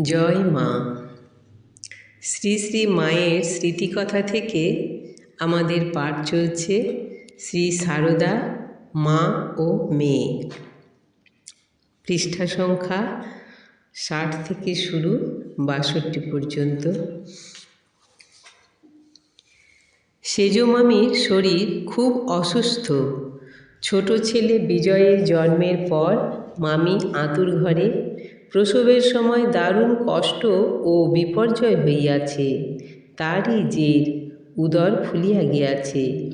জয় মা। শ্রী শ্রী মায়ের স্মৃতিকথা থেকে আমাদের পাঠ চলছে শ্রী সারদা, মা ও মেয়ে। পৃষ্ঠা সংখ্যা ষাট থেকে শুরু বাষট্টি পর্যন্ত। সেজ মামির শরীর খুব অসুস্থ। ছোট ছেলে বিজয়ের জন্মের পর মামি আঁতুর ঘরে প্রসবের সময় দারুণ কষ্ট ও বিপর্যয় হইয়াছে, তারই জের উদর ফুলিয়া গিয়াছে।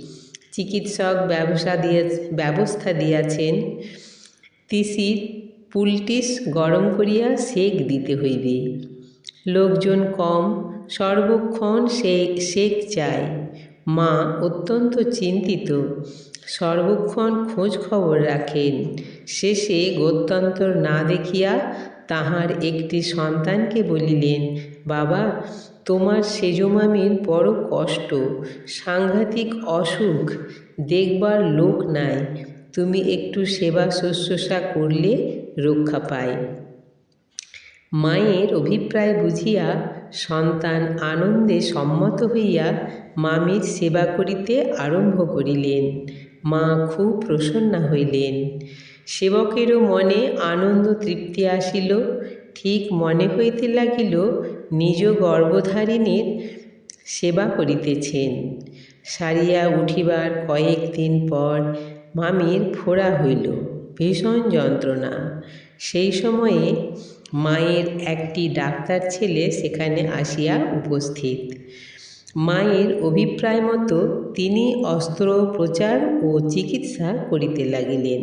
চিকিৎসক ব্যবসা দিয়া, ব্যবস্থা দিয়াছেন, তিসির পুলটিস গরম করিয়া সেক দিতে হইবে। লোকজন কম, সর্বক্ষণ সে, সেক চায়। মা অত্যন্ত চিন্তিত সর্বক্ষণ খোঁজ খবর রাখেন। শেষে গত্যন্তর না দেখিয়া তাহার একটি সন্তানকে বলিলেন, বাবা, তোমার সেজমামির বড় কষ্ট, সাংঘাতিক অসুখ, দেখবার লোক নাই। তুমি একটু সেবা শুশ্রূষা করলে রক্ষা পায়। মায়ের অভিপ্রায় বুঝিয়া সন্তান আনন্দে সম্মত হইয়া মামির সেবা করিতে আরম্ভ করিলেন। মা খুব প্রসন্না হইলেন। সেবকেরও মনে আনন্দ তৃপ্তি আসিল। ঠিক মনে হইতে লাগিল, নিজ গর্ভধারিণীর সেবা করিতেছেন। সারিয়া উঠিবার কয়েক দিন পর মামির ফোড়া হইল, ভীষণ যন্ত্রণা। সেই সময়ে মায়ের একটি ডাক্তার ছেলে সেখানে আসিয়া উপস্থিত। মায়ের অভিপ্রায় মতো তিনি অস্ত্রোপচার ও চিকিৎসা করিতে লাগিলেন।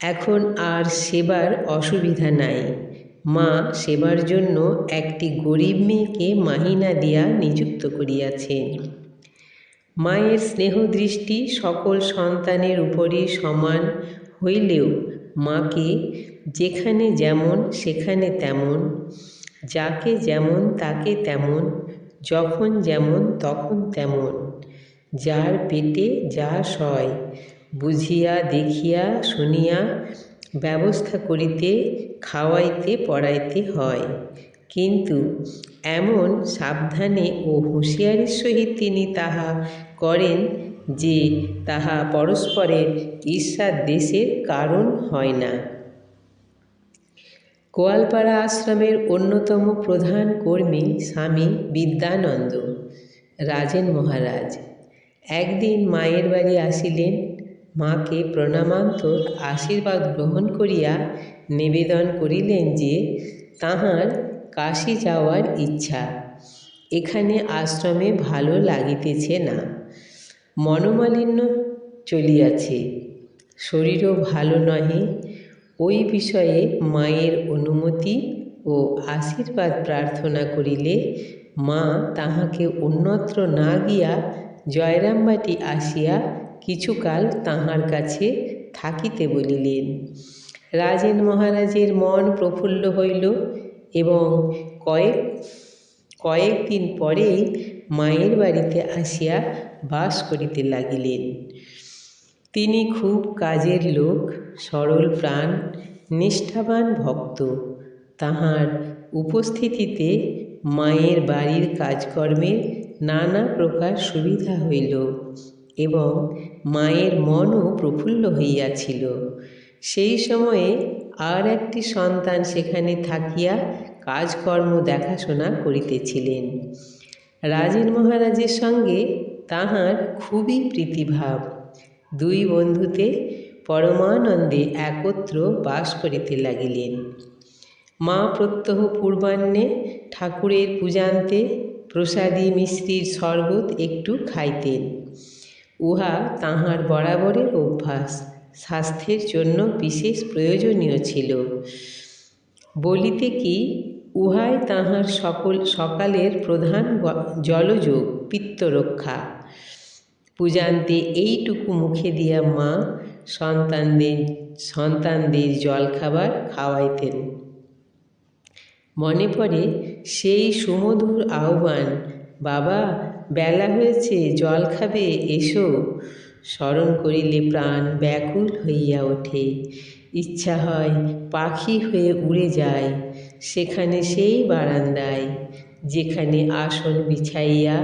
এখন আর সেবার অসুবিধা নাই। মা সেবার জন্য একটি গরিব মেয়েকে মাহিনা দিয়া নিযুক্ত করিয়াছেন। মায়ের স্নেহদৃষ্টি সকল সন্তানের উপরই সমান হইলেও মাকে যেখানে যেমন, সেখানে তেমন, যাকে যেমন, তাকে তেমন যখন যেমন, তখন তেমন। যার পেটে যা সয়, বুঝিয়া দেখিয়া শুনিয়া ব্যবস্থা করিতে, খাওয়াইতে, পড়াইতে হয়। কিন্তু এমন সাবধানে ও হুঁশিয়ারির সহিত তিনি তাহা করেন যে, তাহা পরস্পরের ঈর্ষার দেশের কারণ হয় না। গোয়ালপাড়া আশ্রমের অন্যতম প্রধান কর্মী স্বামী বিদ্যানন্দ রাজেন মহারাজ। একদিন মায়ের বাড়ি আসিলেন, মাকে প্রণামান্তর আশীর্বাদ গ্রহণ করিয়া নিবেদন করিলেন যে তাহার কাশী যাওয়ার ইচ্ছা, এখানে আশ্রমে ভালো লাগিতেছে না, মনোমালিন্য চলিয়াছে, শরীরও ভালো নহে ওই বিষয়ে মায়ের অনুমতি ও আশীর্বাদ প্রার্থনা করিলে মা তাহাকে অন্যত্র না গিয়া জয়রামবাটি আসিয়া কিছুকাল তাহার কাছে থাকিতে বলিলেন। রাজেন মহারাজের মন প্রফুল্ল হইল এবং কয়েক কয়েকদিন পরেই মায়ের বাড়িতে আসিয়া বাস করিতে লাগিলেন। তিনি খুব কাজের লোক, সরল প্রাণ, নিষ্ঠাবান ভক্ত। তাহার উপস্থিতিতে মায়ের বাড়ির কাজকর্মের নানা প্রকার সুবিধা হইল এবং মায়ের মনও প্রফুল্ল হইয়াছিল। সেই সময়ে আর একটি সন্তান সেখানে থাকিয়া কাজকর্ম দেখাশোনা করিতেছিলেন। রাজেন মহারাজের সঙ্গে তাহার খুবই প্রীতিভাব। দুই বন্ধুতে পরমানন্দে একত্র বাস করিতে লাগিলেন। মা প্রত্যহ পূর্বাহ্নে ঠাকুরের পূজান্তে প্রসাদী মিশ্রির শরবত একটু খাইতেন। উহা তাহার বরাবরের অভ্যাস, স্বাস্থ্যের জন্য বিশেষ প্রয়োজনীয় ছিল। বলিতে কি, উহাই তাহার সকল, সকালের প্রধান জলযোগ, পিত্তরক্ষা। পূজান্তে এইটুকু মুখে দিয়া মা সন্তানদের সন্তানদের জলখাবার খাওয়াইতেন। মনে পড়ে সেই সুমধুর আহ্বান, বাবা, বেলা হয়েছে, জল খাবে, এসো। স্মরণ করিলে প্রাণ ব্যাকুল হইয়া ওঠে। ইচ্ছা হয় পাখি হয়ে উড়ে যায়, সেখানে সেই বারান্দায়, যেখানে আসন বিছাইয়া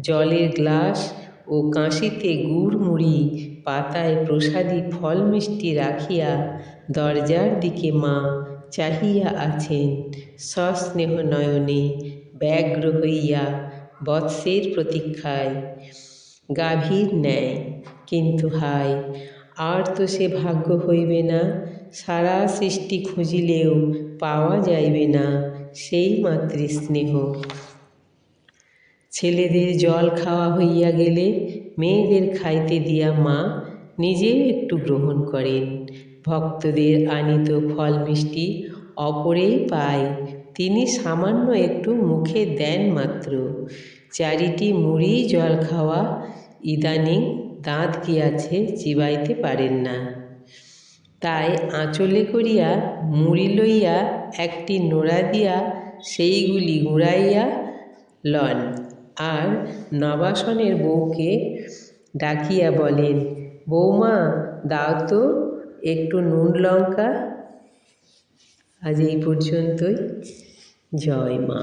জলের গ্লাস ও কাঁসিতে গুড় মুড়ি পাতায় প্রসাদী ফল মিষ্টি রাখিয়া দরজার দিকে মা চাহিয়া আছেন। সস্নেহ নয়নে ব্যগ্র হইয়া বৎসের প্রতীক্ষায় গাভীর ন্যায়। কিন্তু হায় আর তো সে ভাগ্য হইবে না, সারা সৃষ্টি খুঁজিলেও পাওয়া যাইবে না সেই মাতৃস্নেহ। ছেলেদের জল খাওয়া হইয়া গেলে মেয়েদের খাইতে দিয়া মা নিজেও একটু গ্রহণ করেন। ভক্তদের আনিত ফল মিষ্টি অপরেই পায়। তিনি সামান্য একটু মুখে দেন মাত্র। চারিটি মুড়ি জল খাওয়া ইদানিং দাঁত গিয়াছে, চিবাইতে পারেন না। তাই আঁচলে করিয়া মুড়ি লইয়া একটি নোড়া দিয়া সেইগুলি গুড়াইয়া লন। আর নবাসনের বউকে ডাকিয়া বলেন বৌমা দাও তো একটু নুন লঙ্কা। আজ এই পর্যন্তই। জয় মা।